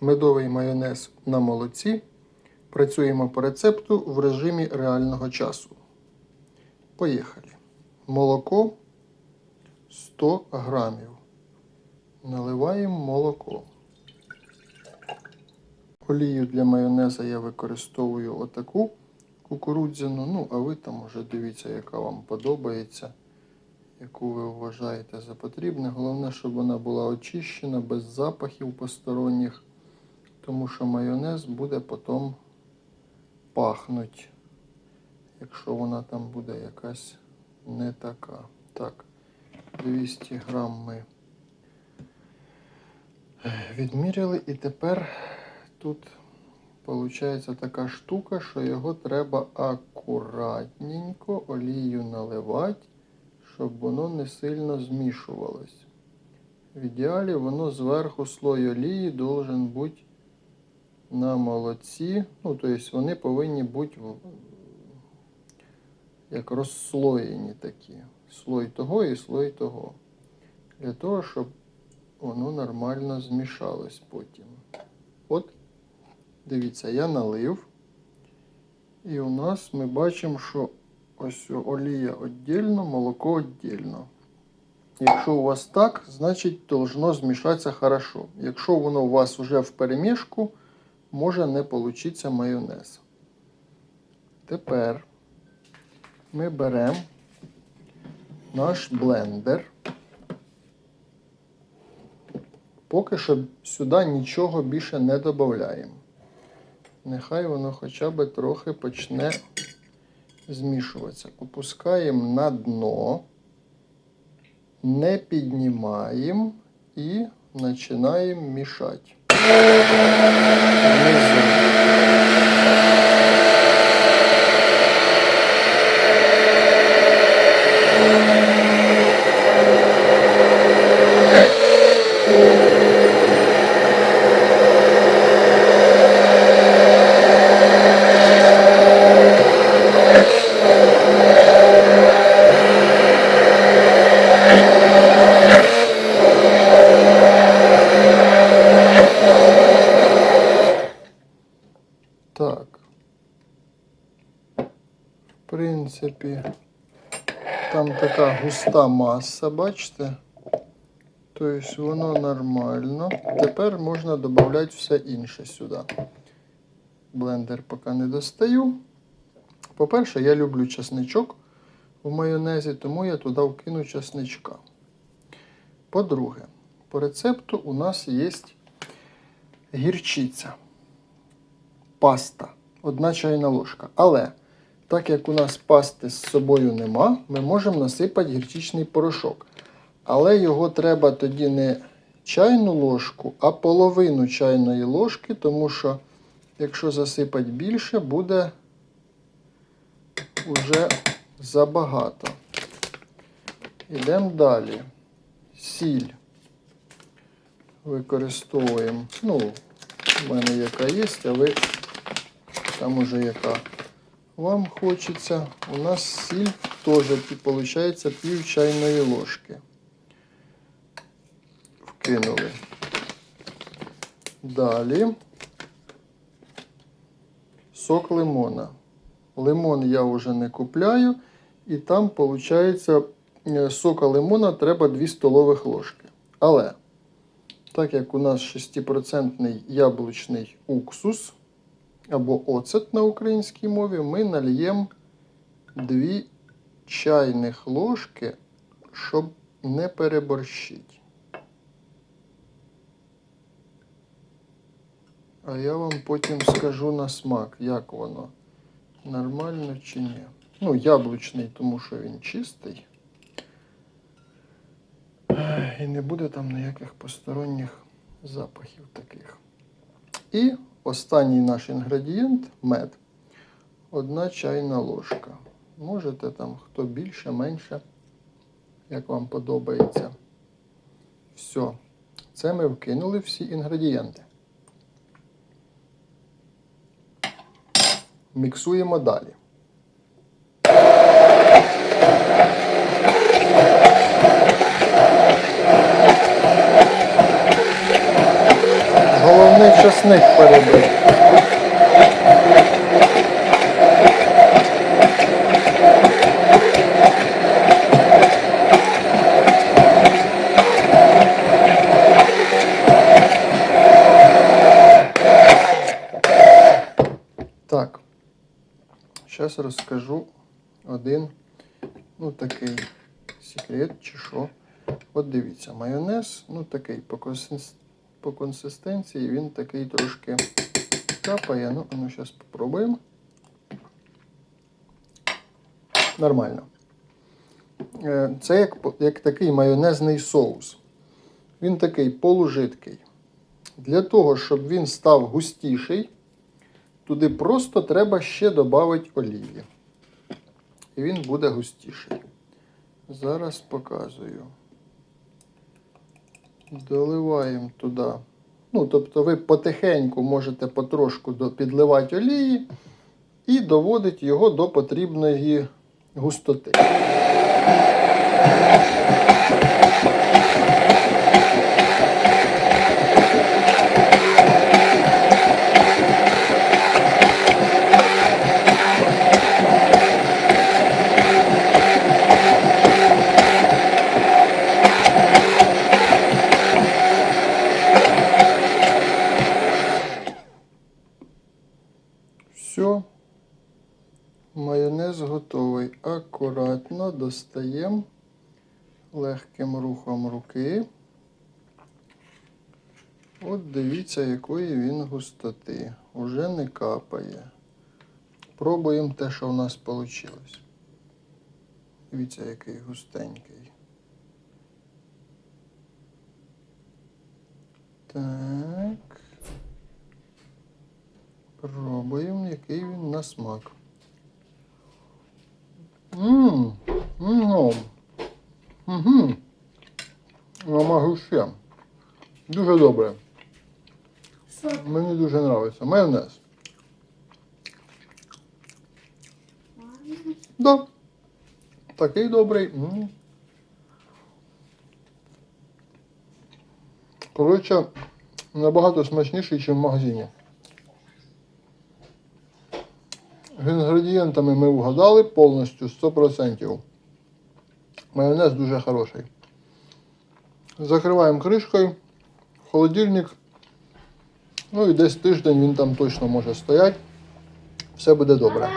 медовий майонез на молоці. Працюємо по рецепту в режимі реального часу. Поїхали. Молоко 100 грамів. Наливаємо молоко. Олію для майонеза я використовую отаку кукурудзяну. Ну, а ви там уже дивіться, яка вам подобається, яку ви вважаєте за потрібне. Головне, щоб вона була очищена, без запахів посторонніх, тому що майонез буде потім пахнуть, якщо вона там буде якась не така. Так, 200 грам ми відміряли і тепер тут виходить така штука, що його треба акуратненько олію наливати, щоб воно не сильно змішувалось. В ідеалі воно зверху слой олії должен бути на молоці. Ну, тобто вони повинні бути як розслоєні такі. Слой того і слой того. Для того, щоб воно нормально змішалось потім. От, дивіться, я налив. І у нас ми бачимо, що ось олія віддільно, молоко віддільно. Якщо у вас так, значить должно змішатися хорошо. Якщо воно у вас вже в перемішку, може не получиться майонез. Тепер ми беремо наш блендер. Поки що сюди нічого більше не додаємо. Нехай воно хоча б трохи почне змішуватися. Опускаємо на дно, не піднімаємо і починаємо мішати. Amazing. Принципі, там така густа маса, бачите? Тобто воно нормально. Тепер можна додати все інше сюди. Блендер поки не достаю. По-перше, я люблю чесничок в майонезі, тому я туди вкину чесничка. По-друге, по рецепту у нас є гірчиця паста. Одна чайна ложка. Але так як у нас пасти з собою нема, ми можемо насипати гірчичний порошок. Але його треба тоді не чайну ложку, а половину чайної ложки, тому що якщо засипати більше, буде вже забагато. Йдемо далі. Сіль використовуємо. Ну, в мене яка є, а ви там уже яка вам хочеться. У нас сіль теж виходить пів чайної ложки. Вкинули. Далі сок лимона. Лимон я вже не купляю, і там, виходить, сока лимона треба 2 столових ложки. Але, так як у нас 6% яблучний уксус, або оцет на українській мові, ми нальємо 2 чайних ложки, щоб не переборщити. А я вам потім скажу на смак, як воно. Нормально чи ні. Ну, яблучний, тому що він чистий. І не буде там ніяких посторонніх запахів таких. І останній наш інгредієнт мед. Одна чайна ложка. Можете там хто більше, менше, як вам подобається. Все. Це ми вкинули всі інгредієнти. Міксуємо далі. Головне не часник перебив. Так. Зараз розкажу один, ну такий секрет чи що. От дивіться, майонез, ну такий по, консис... по консистенції він такий трошки капає. Ну, ну зараз спробуємо. Нормально. Е, Це як, як такий майонезний соус. Він такий полужидкий. Для того, щоб він став густіший, туди просто треба ще додати олії. І він буде густіший. Зараз показую. Доливаємо туди. Ну, тобто ви потихеньку можете потрошку підливати олії і доводити його до потрібної густоти. Достаємо легким рухом руки. От дивіться, якої він густоти. Уже не капає. Пробуємо те, що в нас вийшло. Дивіться, який густенький. Так. Пробуємо, який він на смак. Ммм. Ммм. Угу. Намагу ще. Дуже добре. Мені дуже подобається. Майонез. Да. Такий добрий. М. Коротше, набагато смачніший, ніж в магазині. З інгредієнтами ми вгадали повністю 100%. Майонез дуже хороший. Закриваємо кришкою, холодильник. Ну і десь тиждень він там точно може стояти. Все буде добре.